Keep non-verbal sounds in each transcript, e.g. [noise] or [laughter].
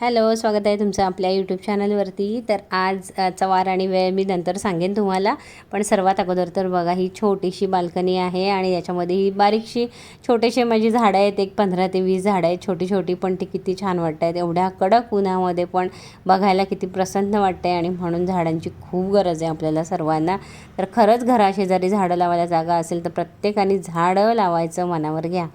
Hello स्वागत आहे तुमचं आपल्या यूट्यूब चॅनलवरती तर आज चवार वार आणि वेळ मी नंतर सांगेन तुम्हाला. पण सर्वात अगोदर तर बघा ही छोटीशी बाल्कनी आहे आणि याच्यामध्ये ही बारीकशी छोटेसे माझी झाडं आहेत. एक पंधरा ते वीस झाडं आहेत. छोटी छोटी पण ती किती छान वाटत आहेत एवढ्या कडक उन्हामध्ये पण बघायला किती प्रसन्न वाटते आणि म्हणून झाडांची खूप गरज आहे आपल्याला सर्वांना. तर खरंच घराशेजारी झाडं लावायला जागा असेल तर प्रत्येकाने झाडं लावायचं मनावर घ्या.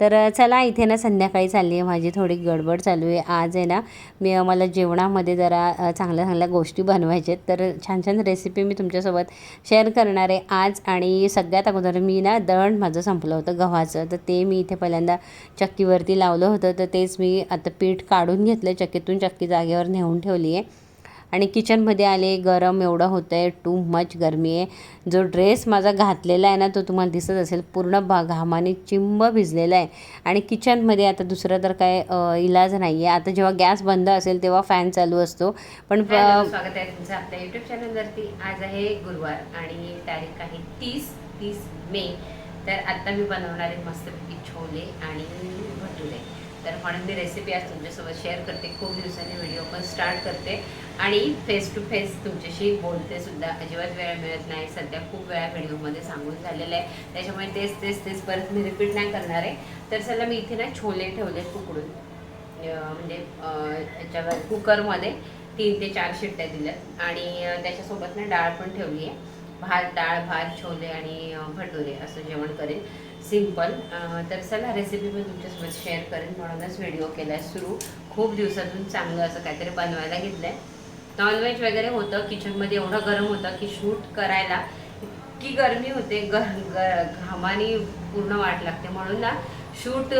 तर चला इथे ना संध्याकाळी चालली आहे माझी थोडी गडबड चालू आहे. आज आहे ना मी मला जेवणामध्ये जरा चांगल्या चांगल्या गोष्टी बनवायच्या आहेत. तर छान छान रेसिपी मी तुमच्यासोबत शेअर करणार आहे आज. आणि सगळ्यात अगोदर मी ना दळण माझं संपलं होतं गव्हाचं. तर ते मी इथे पहिल्यांदा चक्कीवरती लावलं होतं. तर तेच मी आता पीठ काढून घेतलं चक्कीतून चक्की जागेवर नेऊन ठेवली आहे. आणि किचनमध्ये आले गरम एवढं होतं आहे टू मच गरमी आहे. जो ड्रेस माझा घातलेला आहे ना तो तुम्हाला दिसत असेल पूर्ण बा घामाने चिंब भिजलेला आहे. आणि किचनमध्ये आता दुसरं तर काय इलाज नाही आहे आता जेव्हा गॅस बंद असेल तेव्हा फॅन चालू असतो. पण स्वागत आहे तुमचं आपल्या युट्यूब चॅनलवरती आज आहे गुरुवार आणि तारीख आहे तीस तीस मे. तर आता मी बनवणार आहे मस्तपैकी छोले आणि भटुरे. तर म्हणून मी रेसिपी आज तुमच्यासोबत शेअर करते. खूप दिवसांनी व्हिडिओ पण स्टार्ट करते. आणि फेस टू फेस तुमच्याशी बोलते सुद्धा. अजिबात वेळ मिळत नाही. सध्या खूप वेळा व्हिडिओमध्ये सांगून झालेलं आहे. त्याच्यामुळे तेच तेच तेच परत मी रिपीट नाही करणार आहे. तर चला मी इथे ना छोले ठेवले उकडून. म्हणजे याच्यावर कुकरमध्ये तीन ते चार शिट्ट्या दिल्यात. आणि त्याच्यासोबत ना डाळ पण ठेवली आहे. भात डाळ भात छोले आणि भटुरे असं जेवण करेन सिंपल तर चला रेसिपी पण तुमच्यासोबत शेअर करेन. म्हणूनच व्हिडिओ केला आहे सुरू. खूप दिवसातून चांगलं असं काहीतरी बनवायला घेतलं आहे नॉनव्हेज वगैरे होतं. किचनमध्ये एवढं गरम होतं की शूट करायला इतकी गरमी होते. ग गर घामाने पूर्ण वाट लागते. म्हणून ना शूट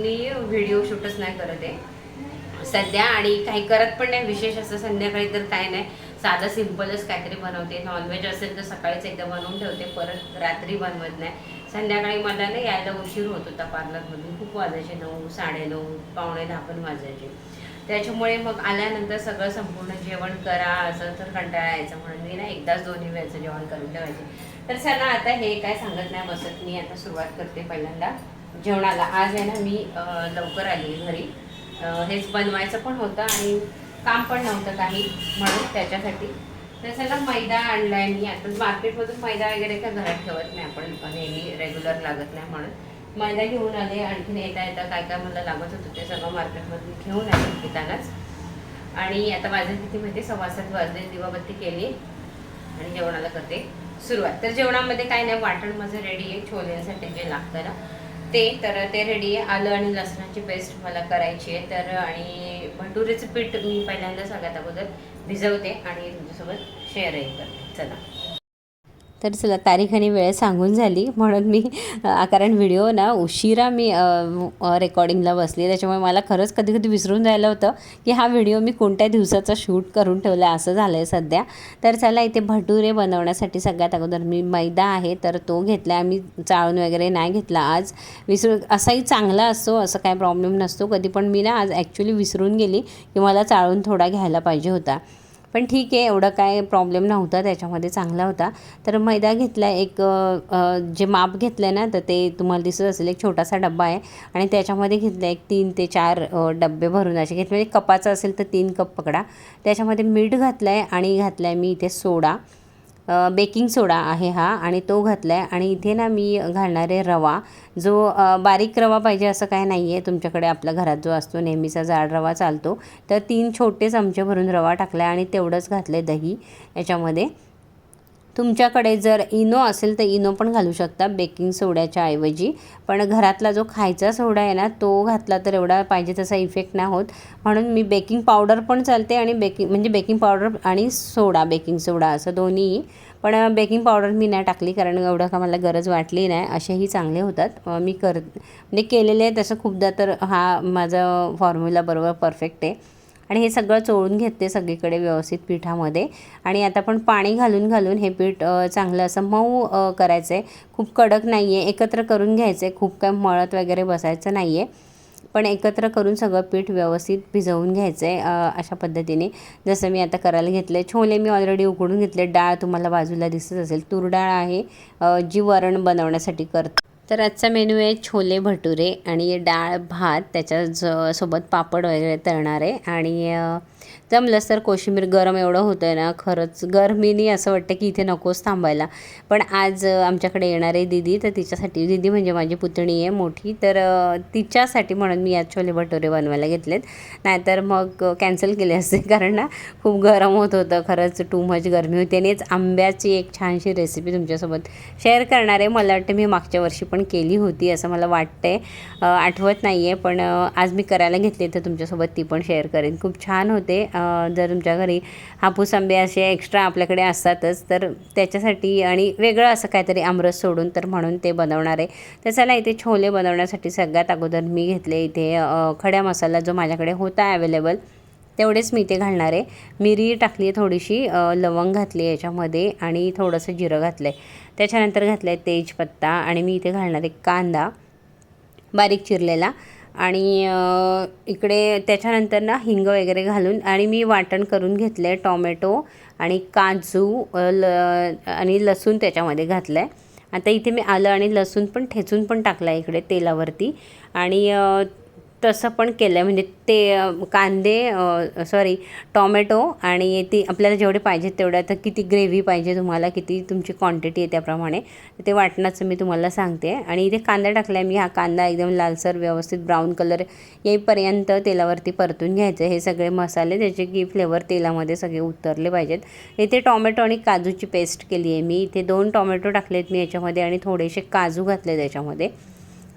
मी व्हिडिओ शूटच नाही करत आहे. सध्या आणि काही करत पण नाही. विशेष असं संध्याकाळी तर काय नाही. साधं सिम्पलच काहीतरी बनवते. नॉनव्हेज असेल तर सकाळीच एकदा बनवून ठेवते. परत रात्री बनवत नाही. संध्याकाळी मला ना यायला उशीर होत होता पार्लरमधून. खूप वाजायचे नऊ साडेनऊ पावणे दहा पण वाजायचे. त्याच्यामुळे मग आल्यानंतर सगळं संपूर्ण जेवण करा असं तर कंटाळा यायचं. म्हणून मी ना एकदाच दोन्ही वेळचं जेवण करून ठेवायचे. तर चला आता हे काय सांगत नाही बसत. मी आता सुरुवात करते पहिल्यांदा. जेवणाला. आज आहे ना मी लवकर आली घरी. हेच बनवायचं पण होतं आणि काम पण नव्हतं काही म्हणून त्याच्यासाठी. तर चला मैदा आणलाय मी. आता मार्केटमधून मैदा वगैरे काय घरात ठेवत नाही आपण. नेहमी रेग्युलर लागत नाही म्हणून. मैदा घेऊन आले. आणखीन येता येता काय काय मला लागत होतं ते सगळं मार्केटमधून घेऊन आले येतानाच आणि आता माझ्या किती माहिती? सव्वा सात वाजले. दिवाबत्ती केली. आणि जेवणाला करते. सुरुवात. तर जेवणामध्ये काय नाही वाटण माझं रेडी आहे. छोल्यांसाठी जे लागतं ना ते तर ते रेडी आहे आलं आणि लसणाची पेस्ट मला करायची आहे. तर आणि भटुरेचं पीठ मी पहिल्यांदा सगळ्यात अगोदर भिजवते आणि तुमच्यासोबत शेअरही करते. चला. तर चला तारीख आणि वेळ सांगून झाली. म्हणून मी कारण व्हिडिओ ना उशिरा मी रेकॉर्डिंगला बसली. त्याच्यामुळे मला खरंच कधी कधी विसरून जायला होतं की हा व्हिडिओ मी कोणत्या दिवसाचा शूट करून ठेवला आहे असं झालं आहे सध्या. तर चला इथे भटुरे बनवण्यासाठी सगळ्यात अगोदर मी मैदा आहे तर तो घेतला आहे मी चाळून वगैरे नाही घेतला आज. विसरू असाही चांगला असतो असं काय प्रॉब्लेम नसतो. कधी पण मी ना आज ॲक्च्युली विसरून गेली की मला चाळून थोडा घ्यायला पाहिजे होता. पण ठीक आहे एवढं काय प्रॉब्लेम नव्हता त्याच्यामध्ये चांगला होता. तर मैदा घेतला एक जे माप घेतलं आहे ना तर ते तुम्हाला दिसत असेल एक छोटासा डब्बा आहे. आणि त्याच्यामध्ये घेतलं एक तीन ते चार डब्बे भरून असे घेतले. म्हणजे कपाचं असेल तर तीन कप पकडा. त्याच्यामध्ये मीठ घातलं आहे आणि घातलं आहे मी इथे सोडा. बेकिंग सोडा आहे हा आणि तो घातला आहे आणि इथे ना मी घालणार आहे रवा जो बारीक रवा पाहिजे असं काय नाही आहे तुमच्याकडे आपल्या घरात जो असतो नेहमीचा जाड रवा चालतो. तर तीन छोटे चमचे भरून रवा टाकला आहे आणि तेवढंच घातलं आहे दही याच्यामध्ये. तुमच्याकडे जर इनो असेल तर इनो पण घालू शकता बेकिंग सोड्याच्या ऐवजी. पण घरातला जो खायचा सोडा आहे ना तो घातला तर एवढा पाहिजे तसा इफेक्ट नाही होत. म्हणून मी बेकिंग पावडर पण चालते आणि बेकिंग म्हणजे बेकिंग पावडर आणि सोडा बेकिंग सोडा असं दोन्ही. पण बेकिंग पावडर मी नाही टाकली कारण एवढं का मला गरज वाटली नाही. असेही चांगले होतात. मी कर म्हणजे केलेले आहे तसं खूपदा तर हा माझा फॉर्म्युला बरोबर परफेक्ट आहे. आणि हे सगळं चोळून घेते सगळीकडे व्यवस्थित पिठामध्ये. आणि आता पण पाणी घालून घालून हे पीठ चांगलं असं मऊ करायचं आहे खूप कडक नाही आहे एकत्र करून घ्यायचं आहे खूप काय मळत वगैरे बसायचं नाही आहे पण एकत्र करून सगळं पीठ व्यवस्थित भिजवून घ्यायचं आहे अशा पद्धतीने. जसं मी आता करायला घेतलं आहे छोले मी ऑलरेडी उकडून घेतले डाळ तुम्हाला बाजूला दिसत असेल. तूर डाळ आहे. जी वरण बनवण्यासाठी करते. तर आजचा मेनू आहे छोले भटुरे आणि डाळ भात त्याच्या ज सोबत पापड वगैरे तळणार आहे आणि जमलंच तर कोशिंबीर गरम एवढं होतं आहे ना खरंच गरमीने असं वाटतं की इथे नकोच थांबायला. पण आज आमच्याकडे येणार आहे दिदी तर तिच्यासाठी दिदी म्हणजे माझी पुतणी आहे मोठी तर तिच्यासाठी म्हणून मी आज छोले भटुरे बनवायला घेतलेत. नाहीतर मग कॅन्सल केले असते कारण ना खूप गरम होत होतं खरंच टू मच गरमी होती. आणि आंब्याची एक छानशी रेसिपी तुमच्यासोबत शेअर करणार आहे. मला वाटतं मी मागच्या वर्षी पण केली होती असं मला वाटतंय. आठवत नाही आहे पण आज मी करायला घेतली तर तुमच्यासोबत ती पण शेअर करेन. खूप छान होते. जर तुमच्या घरी हापूस आंबे असे एक्स्ट्रा आपल्याकडे असतातच तर त्याच्यासाठी आणि वेगळं असं काहीतरी आमरस सोडून तर म्हणून ते बनवणार आहे. तर चला इथे छोले बनवण्यासाठी सगळ्यात अगोदर मी घेतले इथे खड्या मसाला जो माझ्याकडे होता अवेलेबल तेवढेच मी इथे घालणार आहे. मिरी टाकली आहे थोडीशी लवंग घातली आहे याच्यामध्ये आणि थोडंसं जिरं घातलं आहे त्याच्यानंतर घातलं आहे तेजपत्ता आणि मी इथे घालणार आहे कांदा बारीक चिरलेला. आणि इकडे त्याच्यानंतर ना हिंग वगैरे घालून आणि मी वाटण करून घेतलं आहे टॉमॅटो आणि काजू ल आणि लसूण त्याच्यामध्ये घातलं आहे आता इथे मी आलं आणि लसूण पण ठेचून पण टाकलं आहे इकडे तेलावरती. आणि तसं पण केलं आहे म्हणजे ते कांदे सॉरी टॉमॅटो आणि ती आपल्याला जेवढे पाहिजेत तेवढं आता किती ग्रेव्ही पाहिजे तुम्हाला किती तुमची क्वांटिटी आहे त्याप्रमाणे ते वाटणाचं मी तुम्हाला सांगते. आणि इथे कांदा टाकला आहे मी हा कांदा एकदम लालसर व्यवस्थित ब्राऊन कलर येईपर्यंत तेलावरती परतून घ्यायचं. हे सगळे मसाले त्याचे की फ्लेवर तेलामध्ये सगळे उतरले पाहिजेत. इथे टॉमॅटो आणि काजूची पेस्ट केली आहे मी. इथे दोन टॉमॅटो टाकलेत मी याच्यामध्ये आणि थोडेसे काजू घातले त्याच्यामध्ये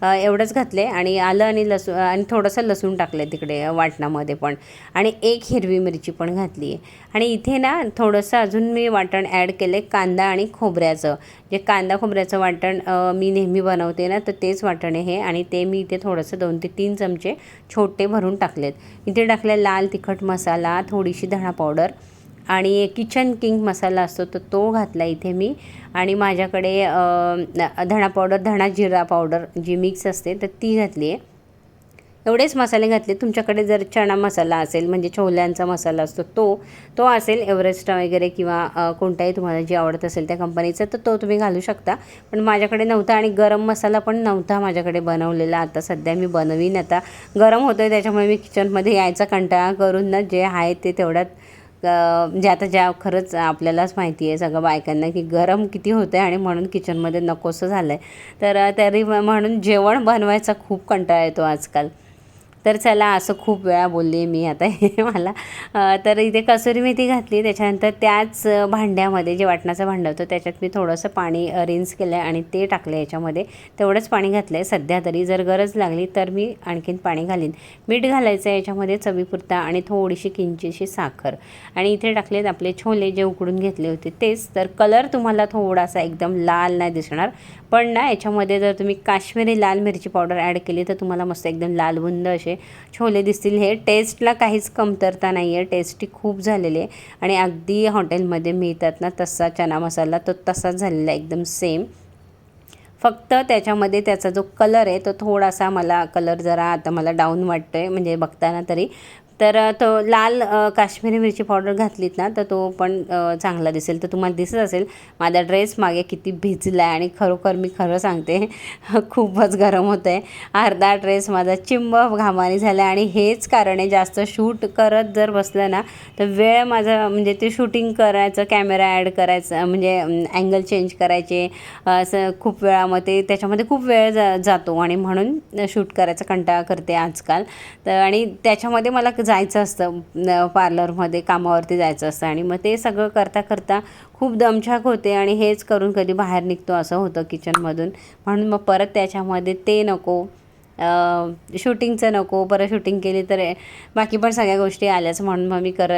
एवढंच घातले आणि आलं आणि लसूण आणि थोडंसं लसूण टाकलं तिकडे वाटणामध्ये पण. आणि एक हिरवी मिरची पण घातली. आहे आणि इथे ना थोडंसं अजून मी वाटण ॲड केलं आहे कांदा आणि खोबऱ्याचं. जे कांदा खोबऱ्याचं वाटण मी नेहमी बनवते ना तर तेच वाटण आहे हे. आणि ते मी इथे थोडंसं दोन ते तीन चमचे छोटे भरून टाकलेत. इथे टाकले लाल तिखट मसाला थोडीशी धणा पावडर. आणि किचन किंग मसाला असतो तर तो घातला इथे मी. आणि माझ्याकडे धणा पावडर धणा जिरा पावडर जी मिक्स असते तर ती घातली आहे. एवढेच मसाले घातले. तुमच्याकडे जर चणा मसाला असेल म्हणजे छोल्यांचा मसाला असतो तो तो असेल एव्हरेस्ट वगैरे किंवा कोणताही तुम्हाला जे आवडत असेल त्या कंपनीचा तर तो तुम्ही घालू शकता. पण माझ्याकडे नव्हता आणि गरम मसाला पण नव्हता माझ्याकडे बनवलेला. आता सध्या मी बनवीन. आता गरम होतं आहे त्याच्यामुळे मी किचनमध्ये यायचा कंटाळा करून ना जे आहे ते तेवढ्यात म्हणजे आता ज्या खरंच आपल्यालाच माहिती आहे सगळं बायकांना की गरम किती होतं आहे आणि म्हणून किचनमध्ये नकोसं झालं आहे तर तरी म्हणून जेवण बनवायचा खूप कंटाळा येतो आजकाल. तर चला असं खूप वेळा बोलली मी आता हे मला. तर इथे कसुरी मेथी घातली त्याच्यानंतर त्याच भांड्यामध्ये जे वाटणाचं भांडं होतं त्याच्यात मी थोडंसं पाणी रिन्स केलं आहे आणि ते टाकलं याच्यामध्ये. तेवढंच पाणी घातलं आहे सध्या तरी जर गरज लागली तर मी आणखीन पाणी घालीन. मीठ घालायचं आहे याच्यामध्ये चवीपुरता आणि थोडीशी किंचीशी साखर. आणि इथे टाकलेत आपले छोले जे उकडून घेतले होते तेच. तर कलर तुम्हाला थोडासा एकदम लाल नाही दिसणार. पण ना याच्यामध्ये जर तुम्ही काश्मीरी लाल मिरची पावडर ॲड केली तर तुम्हाला मस्त एकदम लालबुंद असे छोले दिसतील. हे टेस्टला काहीच कमतरता नाही आहे टेस्टी खूप झालेले आहे. आणि अगदी हॉटेलमध्ये मिळतात ना तसा चना मसाला तो तसाच झालेला आहे एकदम सेम फक्त त्याच्यामध्ये त्याचा जो कलर आहे तो थोडासा मला कलर जरा आता मला डाऊन वाटतो आहे म्हणजे बघताना तरी तर तो लाल काश्मीरी मिरची पावडर घातलीत ना तर तो पण चांगला दिसेल. तर तुम्हाला दिसत असेल माझा ड्रेस मागे किती भिजला आहे आणि खरोखर मी खरं सांगते [laughs] खूपच गरम होतं आहे अर्धा ड्रेस माझा चिंब घामाने झाला आणि हेच कारण आहे जास्त शूट करत जर बसलं ना तर वेळ माझा म्हणजे ते शूटिंग करायचं कॅमेरा ॲड करायचं म्हणजे अँगल चेंज करायचे असं खूप वेळा मग ते त्याच्यामध्ये खूप वेळ जा जातो. आणि म्हणून शूट करायचा कंटाळा करते आजकाल. तर आणि त्याच्यामध्ये मला जायचं असतं पार्लरमध्ये कामावरती जायचं असतं आणि मग ते सगळं करता करता खूप दमछाक होते आणि हेच करून कधी बाहेर निघतो असं होतं किचनमधून म्हणून मग परत त्याच्यामध्ये ते नको. शूटिंगचं नको परत शूटिंग केली तर बाकी पण सगळ्या गोष्टी आल्याच म्हणून मग मी कर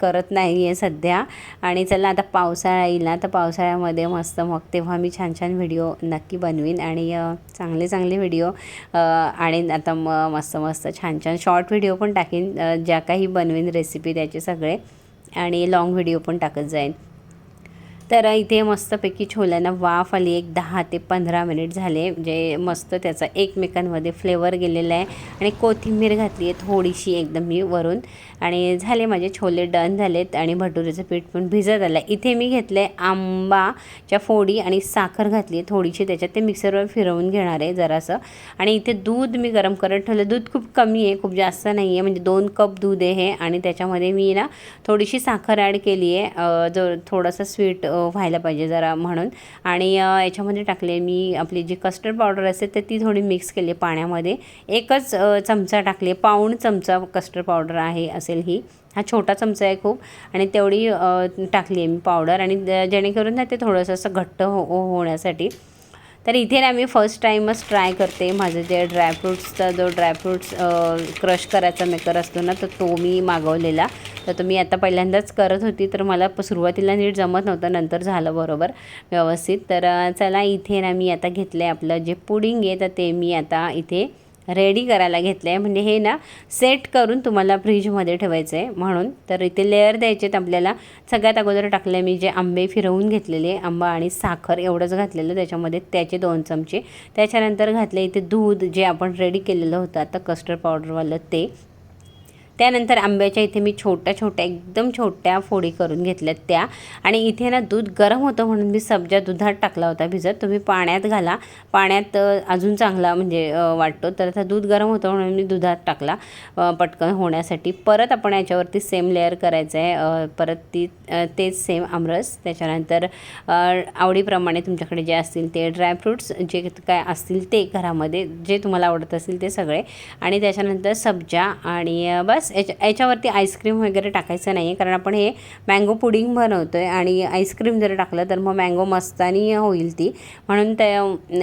करत नाही आहे सध्या. आणि चला आता पावसाळा येईल ना तर पावसाळ्यामध्ये मस्त मग तेव्हा मी छान छान व्हिडिओ नक्की बनवीन. आणि चांगले चांगले व्हिडिओ आणि आता म मस्त मस्त छान छान शॉर्ट व्हिडिओ पण टाकीन ज्या काही बनवीन रेसिपी त्याचे सगळे. आणि लाँग व्हिडिओ पण टाकत जाईन. तर इथे मस्तपैकी छोल्यांना वाफ आली एक दहा ते पंधरा मिनिट झाले. जे मस्त त्याचा एकमेकांमध्ये फ्लेवर गेलेला आहे. आणि कोथिंबीर घातली आहे थोडीशी एकदम मी वरून. आणि झाले माझे छोले डन झालेत. आणि भटुरेचं पीठ पण भिजत आलं इथे मी घेतलं आहे आंबाच्या फोडी आणि साखर घातली आहे थोडीशी. त्याच्यात ते मिक्सरवर फिरवून घेणार आहे जरासं. आणि इथे दूध मी गरम करत ठेवलं दूध खूप कमी आहे खूप जास्त नाही आहे म्हणजे दोन कप दूध आहे. हे आणि त्याच्यामध्ये मी ना थोडीशी साखर ॲड केली आहे जो थोडंसं स्वीट व्हायला पाहिजे जरा म्हणून. आणि याच्यामध्ये टाकले मी आपली जी कस्टर्ड पावडर असते तर ती थोडी मिक्स केली पाण्यामध्ये. एकच चमचा टाकले पाऊण चमचा कस्टर्ड पावडर आहे असेल ही. हा छोटा चमचा आहे खूप. आणि तेवढी टाकली आहे मी पावडर आणि जेणेकरून ना ते थोडंसं असं घट्ट हो हो- होण्यासाठी तर इथे ना मी फर्स्ट टाईमच ट्राय करते माझं जे ड्रायफ्रूट्सचा जो ड्रायफ्रूट्स क्रश करायचा मेकर असतो ना तर तो मी मागवलेला. तर तो मी आता पहिल्यांदाच करत होती तर मला सुरुवातीला नीट जमत नव्हतं नंतर झालं बरोबर व्यवस्थित. तर चला इथे ना मी आता घेतलं आहे आपलं जे पुडिंग आहे तर ते मी आता इथे रेडी करायला घेतलं आहे म्हणजे हे ना सेट करून तुम्हाला फ्रीजमध्ये ठेवायचं आहे म्हणून तर इथे लेअर द्यायचे आहेत आपल्याला. सगळ्यात अगोदर टाकले मी जे आंबे फिरवून घेतलेले आंबा आणि साखर एवढंच घातलेलं. त्याच्यामध्ये त्याचे दोन चमचे. त्याच्यानंतर घातले इथे दूध जे आपण रेडी केलेलं होतं आता कस्टर्ड पावडरवालं ते. त्यानंतर आंब्याच्या इथे मी छोट्या छोट्या एकदम छोट्या फोडी करून घेतल्यात त्या. आणि इथे ना दूध गरम होतं म्हणून मी सब्जा दुधात टाकला होता भिजत. तुम्ही पाण्यात घाला. पाण्यात अजून चांगला म्हणजे वाटतो. तर आता दूध गरम होतं म्हणून मी दुधात टाकला पटकन होण्यासाठी. परत आपण याच्यावरती सेम लेअर करायचं आहे परत ती तेच सेम आमरस. त्याच्यानंतर आवडीप्रमाणे तुमच्याकडे जे असतील ते ड्रायफ्रूट्स जे काय असतील ते घरामध्ये जे तुम्हाला आवडत असतील ते सगळे. आणि त्याच्यानंतर सब्जा आणि बस. बस याच्या याच्यावरती आईस्क्रीम वगैरे टाकायचं नाही आहे कारण आपण हे मँगो पुडिंग बनवतो आहे आणि आईस्क्रीम जर टाकलं तर मग मँगो मस्तानी होईल ती. म्हणून त्या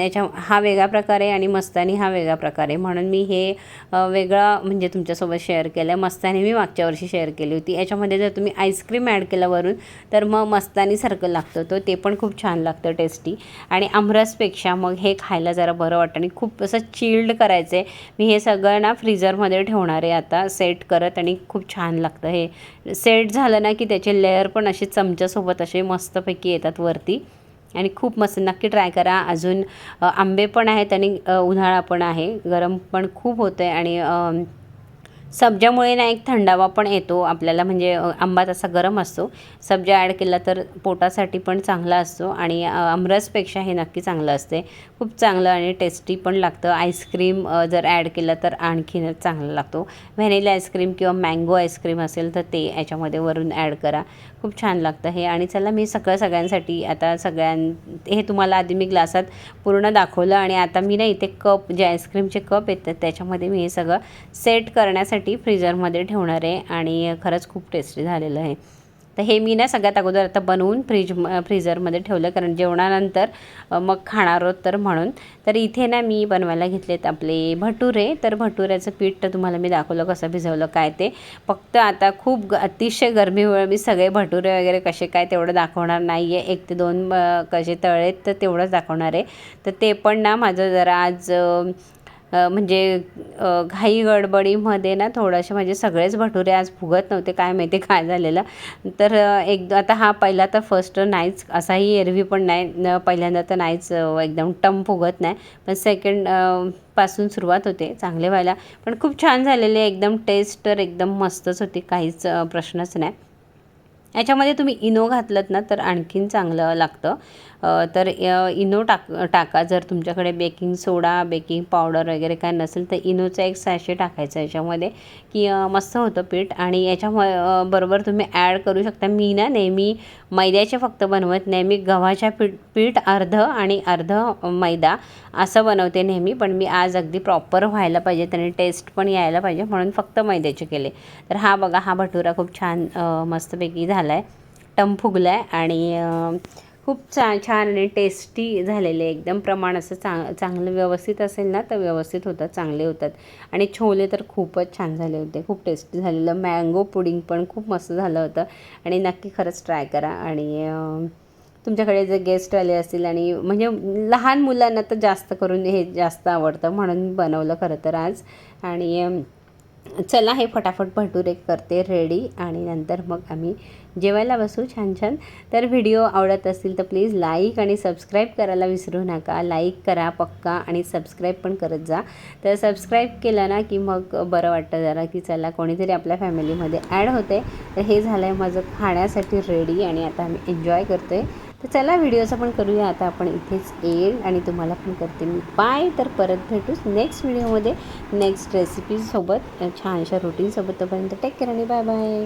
याच्या हा वेगळा प्रकार आहे आणि मस्तानी हा वेगळा प्रकार आहे. म्हणून मी हे वेगळा म्हणजे तुमच्यासोबत शेअर केलं आहे मस्तानी मी मागच्या वर्षी शेअर केली होती. याच्यामध्ये जर तुम्ही आईस्क्रीम ॲड केलं वरून तर मग मस्तानीसारखं लागतं तो. ते पण खूप छान लागतं टेस्टी आणि आमरसपेक्षा मग हे खायला जरा बरं वाटतं. आणि खूप असं चिल्ड करायचं आहे मी हे सगळं ना फ्रीझरमध्ये ठेवणार आहे आता. सेट करत आणि खूप छान लागतं. हे सेट झालं ना की त्याचे लेअर पण असे चमच्यासोबत असे मस्तपैकी येतात वरती. आणि खूप मस्त नक्की ट्राय करा. अजून आंबे पण आहेत आणि उन्हाळा पण आहे. गरम पण खूप होतं आहे आणि सब्जामुळे ना एक थंडावा पण येतो आपल्याला म्हणजे आंबा तसा गरम असतो. सब्जा ॲड केला तर पोटासाठी पण चांगला असतो आणि अमरसपेक्षा आमरसपेक्षा हे नक्की चांगलं असते. खूप चांगलं आणि टेस्टी पण लागतं. आईस्क्रीम जर ॲड केलं तर आणखीनच चांगला लागतो. व्हॅनिला आईस्क्रीम किंवा मँगो आईस्क्रीम असेल तर ते याच्यामध्ये वरून ॲड करा. खूप छान लागतं हे. आणि चला मी सगळं सगळ्यांसाठी आता सगळ्यां हे तुम्हाला आधी मी ग्लासात पूर्ण दाखवलं आणि आता मी ना इथे कप जे आईस्क्रीमचे कप येतात त्याच्यामध्ये मी हे सगळं सेट करण्यासाठी फ्रीजरमध्ये ठेवणार आहे आणि खरंच खूप टेस्टी झालेलं आहे. तर हे मी ना सगळ्यात अगोदर आता बनवून फ्रीज फ्रीझरमध्ये ठेवलं. कारण जेवणानंतर मग खाणार आहोत तर म्हणून. तर इथे ना मी बनवायला घेतलेत आपले भटुरे. तर भटुऱ्याचं पीठ तर तुम्हाला मी दाखवलं कसं भिजवलं काय ते. फक्त आता खूप ग- अतिशय गरमीमुळे मी सगळे भटुरे वगैरे कसे काय तेवढं दाखवणार नाही आहे एक ते दोन कसे तळेत तर तेवढंच दाखवणार आहे. तर ते पण ना माझं जरा आज म्हणजे घाई गडबडीमध्ये ना थोडेसे म्हणजे सगळेच भटुरे आज फुगत नव्हते काय माहिती काय झालेलं. तर एक आता हा पहिला तर फर्स्ट नाहीच असाही एरवी पण नाही पहिल्यांदा तर नाहीच एकदम टम फुगत नाही. पण सेकंडपासून सुरुवात होते चांगले व्हायला. पण खूप छान झालेले एकदम टेस्ट तर एकदम मस्तच होती काहीच प्रश्नच नाही. याच्यामध्ये तुम्ही इनो घातलं ना तर आणखीन चांगलं लागतं. तर इनो टाक टाका. जर तुमच्याकडे बेकिंग सोडा बेकिंग पावडर वगैरे काय नसेल तर इनोचा एक सॅशे टाकायचा याच्यामध्ये की मस्त होतं पीठ. आणि याच्या बरोबर तुम्ही ॲड करू शकता. मी ना नेहमी मैद्याचे फक्त बनवत नाही. मी गव्हाच्या पीठ पीठ अर्ध आणि अर्ध मैदा असं बनवते नेहमी. पण मी आज अगदी प्रॉपर व्हायला पाहिजे त्याने टेस्ट पण यायला पाहिजे म्हणून फक्त मैद्याचे केले. तर हा बघा हा भटुरा खूप छान मस्तपैकी झाला. झाला आहे टम फुगला आहे आणि खूप छान छान आणि टेस्टी झालेले एकदम प्रमाण असं चांग चांगलं व्यवस्थित असेल ना तर व्यवस्थित होतात चांगले होतात. आणि छोले तर खूपच छान झाले होते. खूप टेस्टी झालेलं. मँगो पुडिंग पण खूप मस्त झालं होतं. आणि नक्की खरंच ट्राय करा. आणि तुमच्याकडे जे गेस्ट आले असतील आणि म्हणजे लहान मुलांना तर जास्त करून हे जास्त आवडतं म्हणून बनवलं खरं तर आज. आणि चला हे फटाफट भटुरे करते रेडी. आणि नंतर मग आम्ही जेवायला बसू छान छान. तर व्हिडिओ आवडत असतील तर प्लीज लाईक आणि सबस्क्राईब करायला विसरू नका. लाईक करा पक्का आणि सबस्क्राईब पण करत जा. तर सबस्क्राईब केलं ना की मग बरं वाटतं जरा की चला कोणीतरी आपल्या फॅमिलीमध्ये ॲड होते. तर हे झालं आहे माझं खाण्यासाठी रेडी आणि आता आम्ही एन्जॉय करतो आहे तर चला व्हिडिओचं पण करूया. आता आपण इथेच येईल आणि तुम्हाला पण करते मी. बाय. तर परत भेटूच नेक्स्ट व्हिडिओमध्ये. नेक्स्ट रेसिपीजसोबत छानशा रुटीनसोबत तोपर्यंत टेक केअर आणि बाय बाय